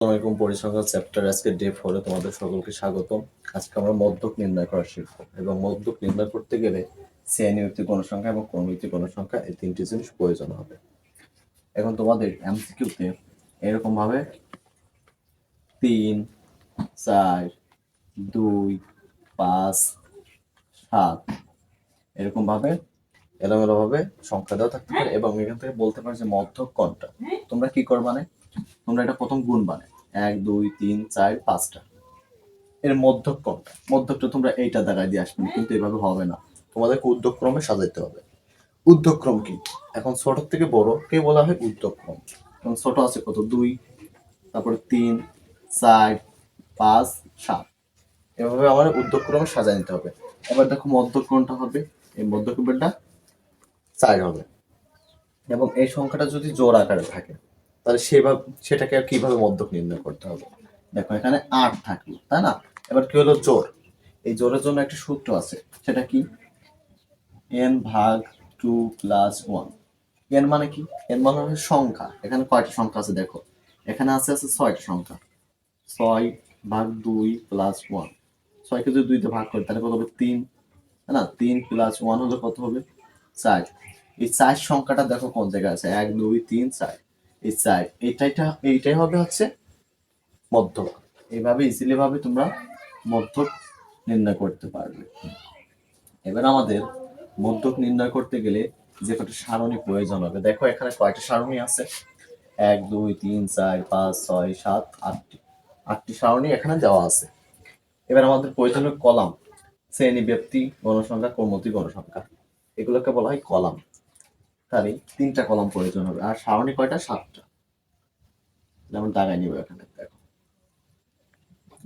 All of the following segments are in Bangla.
আসসালামাইকুম পরিসংখ্যান চ্যাপ্টার আজকে ডে ফোরে তোমাদের সকলকে স্বাগতম। আজকে আমরা মধ্যক নির্ণয় করা শিখব এবং মধ্যক নির্ণয় করতে গেলে শ্রেণি ভিত্তিক গণসংখ্যা এবং ক্রমভিত্তিক গণসংখ্যা এই তিনটি জিনিস প্রয়োজন হবে। এখন তোমাদের এমসিকিউতে এরকম ভাবে তিন, চার, দুই, পাঁচ, সাত এরকম ভাবে এলোমেলো ভাবে সংখ্যা দেওয়া থাকতে পারে এবং এখান থেকে বলতে পারে যে মধ্যক কোনটা তোমরা কি করবা না তোমরা এটা প্রথম গুণ বানে এক, দুই, তিন, চার, পাঁচটা। এর মধ্যক মধ্যকটা তোমরা এইটা দ্বারা দিয়ে আসবে, কিন্তু এভাবে হবে না। তোমাদেরকে উদ্যোগক্রমে সাজাইতে হবে। উদ্যোগক্রম কি? এখন ছোট থেকে বড়, কে বলা হয় উদ্যোগক্রম? এখন ছোট আছে কত? দুই, তারপরে তিন, চার, পাঁচ, সাত। এভাবে আমাদের উদ্যোগক্রমে সাজাই নিতে হবে। এবার দেখো মধ্যক কোনটা হবে? এই মধ্যকটা চার হবে। এবং এই সংখ্যাটা যদি জোর আকারে থাকে তাহলে সেভাবে, সেটাকে কীভাবে মধ্যক নির্ণয় করতে হবে? দেখো, এখানে আট থাকল, তাই না? এবার কি হলো? জোর। এই জোরের জন্য একটা সূত্র আছে, সেটা কি? এন ভাগ টু প্লাস ওয়ান এন মানে কি? এন মানে হচ্ছে সংখ্যা। এখানে কয়টা সংখ্যা আছে দেখো? এখানে আছে আছে ছয়টা সংখ্যা। ছয় ভাগ দুই প্লাস ওয়ান ছয়কে যদি দুইতে ভাগ করি, তাহলে কত হবে? তিন। না? তিন প্লাস ওয়ান হলে কত হবে? চার। এই চার সংখ্যাটা দেখো কোন জায়গায় আছে? এক, দুই, তিন, চার। এই চার এইটাইটা এইটাই হবে হচ্ছে মধ্যক। এইভাবে ইজিলি ভাবে তোমরা মধ্যক নির্ণয় করতে পারবে। এবার আমাদের মধ্যক নির্ণয় করতে গেলে যে কটা সারণী প্রয়োজন হবে। দেখো এখানে কয়টা সারণী আছে? এক, দুই, তিন, চার, পাঁচ, ছয়, সাত, আটটি। আটটি সারণী এখানে দেওয়া আছে। এবার আমাদের প্রয়োজনীয় কলাম। শ্রেণি ব্যক্তি গণসংখ্যা, কর্মতি গণসংখ্যা। এগুলোকে বলা হয় কলাম। তাহলে তিনটা কলাম প্রয়োজন হবে। আর সারণী কয়টা? সাতটা। যেমন দাগাই নিব এখানে, দেখো।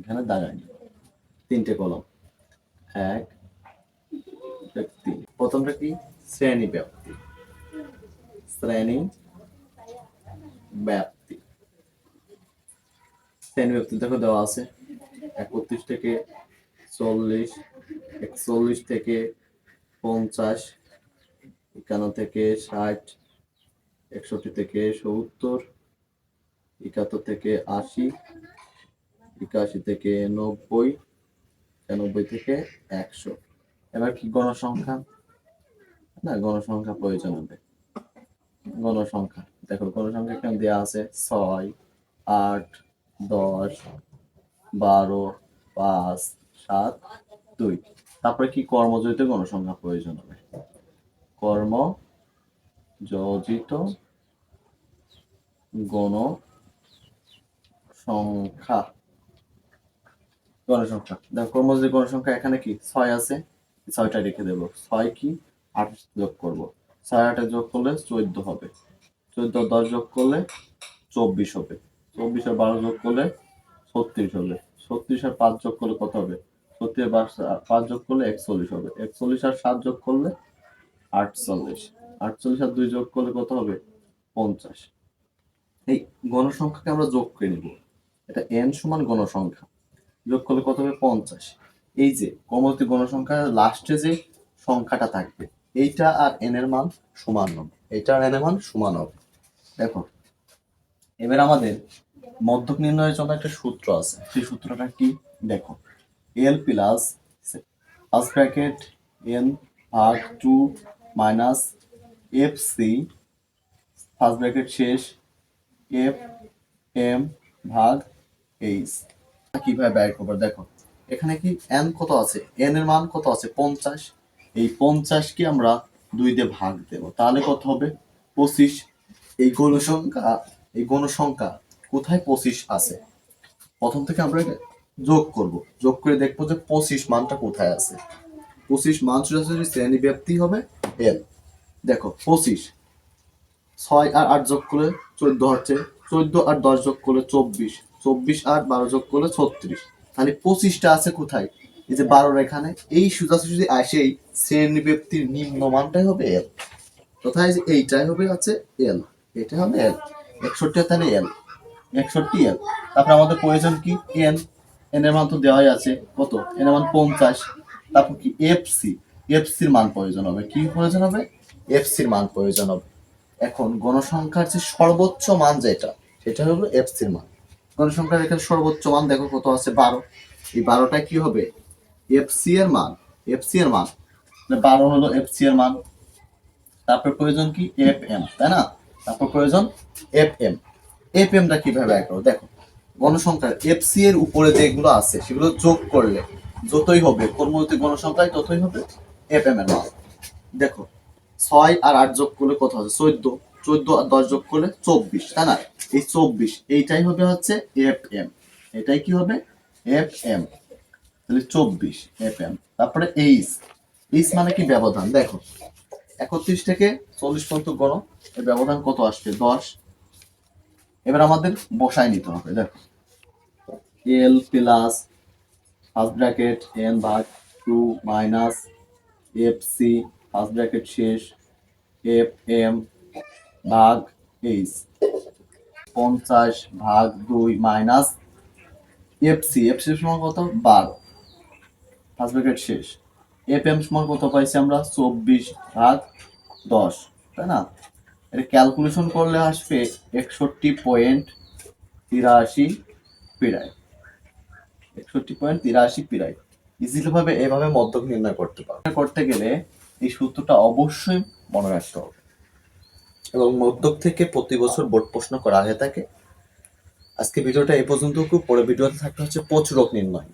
এখানে দাগাই নিব। তিনটে কলম। এক ব্যক্তি প্রথমটা কি? শ্রেণি ব্যাপ্তি। শ্রেণি ব্যাপ্তি। শ্রেণি ব্যাপ্তি দেখো দেওয়া আছে। একত্রিশ থেকে চল্লিশ, একচল্লিশ থেকে পঞ্চাশ একান্ন থেকে ষাট, একষট্টি থেকে সত্তর, একাত্তর থেকে আশি, একাশি থেকে নব্বই, একানব্বই থেকে একশো। এবার কি গণসংখ্যা? না, গণসংখ্যা প্রয়োজন হবে। গণসংখ্যা। দেখো, গণসংখ্যা এখানে দেওয়া আছে ছয়, আট, দশ, বারো, পাঁচ, সাত, দুই। তারপরে কি কর্মজড়িত গণসংখ্যা প্রয়োজন হবে? কর্ম, যোজিত, গণ, সংখ্যা। গণসংখ্যা। দেখো, কর্মজীবী গণসংখ্যা এখানে কি? ছয় আছে। ছয়টা রেখে দেব। ছয় কি? আট যোগ করব। ছয় আটে যোগ করলে চোদ্দ হবে। চোদ্দ দশ যোগ করলে চব্বিশ হবে। চব্বিশ আর বারো যোগ করলে ছত্রিশ হবে। ছত্রিশ আর পাঁচ যোগ করলে কত হবে? ছত্রিশ আর পাঁচ যোগ করলে একচল্লিশ হবে। একচল্লিশ আর সাত যোগ করলে আটচল্লিশ। আটচল্লিশ আর দুই যোগ করলে কত হবে? পঞ্চাশ। এই গণসংখ্যাকে আমরা যোগ করে নিব। এটা এন সমান গণসংখ্যা। যোগ করলে কত হবে? পঞ্চাশ। এই যে কমতি গণসংখ্যার লাস্টে যে সংখ্যাটা থাকবে, এইটা আর এন এর মান সমান হবে। এইটা আর এন এর মান সমান হবে। দেখো, এবার আমাদের মধ্যক নির্ণয়ের জন্য একটা সূত্র আছে। সেই সূত্রটা কি? দেখো L plus first bracket N ভাগ two minus F C, first bracket শেষ, এফ এম ভাগ এইচ। কীভাবে ব্যয় করব? দেখো, এখানে কি এন কত আছে? এন এর মান কত আছে? পঞ্চাশ। এই পঞ্চাশকে আমরা দুই দিয়ে ভাগ দেব। তাহলে কত হবে? পঁচিশ। এই গণসংখ্যা এই গণসংখ্যা কোথায় পঁচিশ আছে? প্রথম থেকে আমরা যোগ করব। যোগ করে দেখব যে পঁচিশ মানটা কোথায় আছে? পঁচিশ মান সোজাসুজি শ্রেণি ব্যাপ্তি হবে এল। দেখো, পঁচিশ। ছয় আর আট যোগ করলে চোদ্দ হচ্ছে চোদ্দ আর দশ যোগ করলে চব্বিশ। চব্বিশ আর বারো যোগ করলে ছত্রিশ। তাহলে পঁচিশটা আছে কোথায়? এই যে বারোর এখানে। এই সোজাসুজি শ্রেণি ব্যক্তির নিম্ন মানটাই হবে এল। কোথায়? যে এইটাই হবে আছে এল। এটা হবে এল। একষট্টি তাহলে এল। একষট্টি এল। তারপরে আমাদের প্রয়োজন কি? এন। এন এর মান তো দেওয়াই আছে। কত? এন এর মান পঞ্চাশ। তারপর কি? F C. এফ সির মান প্রয়োজন হবে। কি প্রয়োজন হবে? এফ সির মান প্রয়োজন হবে। এখন গণসংখ্যার যে সর্বোচ্চ মান যেটা, সেটা হলো এফ সির মান। গণসংখ্যার এখানে সর্বোচ্চ মান দেখো কত আছে, বারো। এই বারোটা কি হবে? এফসি এর মান এফসি এর মান বারো হলো এফসি এর মান। তারপর প্রয়োজন কি? এফ এম তাই না? তারপর প্রয়োজন এফ এম এফ এমটা কীভাবে করো দেখো, গণসংখ্যার এফসি এর উপরে যেগুলো আছে, সেগুলো যোগ করলে যতই হবে কর্মবর্তী গণসংখ্যায় ততই হবে। এফ এম এর মান দেখো, ছয় আর আট যোগ করলে কত হবে? চোদ্দ। চোদ্দ আর দশ যোগ করলে চব্বিশ, তাই না? এই চব্বিশ, এইটাই হবে হচ্ছে এফ এম এটাই কি হবে? এফ এম তাহলে চব্বিশ এফ এম তারপরে এইচ এইচ মানে কি ব্যবধান? দেখো, একত্রিশ থেকে চল্লিশ পর্যন্ত গড়ো, এর ব্যবধান কত আসবে? দশ। এবার আমাদের বসায় নিতে হবে, দেখো। L plus first bracket N ভাগ two minus F C first bracket শেষ এফ এম ভাগ এইচ পঞ্চাশ ভাগ দুই minus F C F C সমান কত? বারো। ফার্স্ট ব্র্যাকেট শেষ। এফ এম সমান কত পাইছি আমরা? চব্বিশ ভাগ দশ, তাই না? এটা ক্যালকুলেশন করলে আসবে একষট্টি পয়েন্ট তিরাশি পিরায় একষট্টি পয়েন্ট তিরাশি পিরায় ইজিলি ভাবে এভাবে মধ্যক নির্ণয় করতে পারো। করতে গেলে এই সূত্রটা অবশ্যই মনে রাখতে হবে। এবং মধ্যক থেকে প্রতি বছর বোর্ড প্রশ্ন করা হয়ে থাকে। আজকে ভিডিওটা এই পর্যন্ত খুব পরে ভিডিওতে থাকতে হচ্ছে প্রচুরক নির্ণয়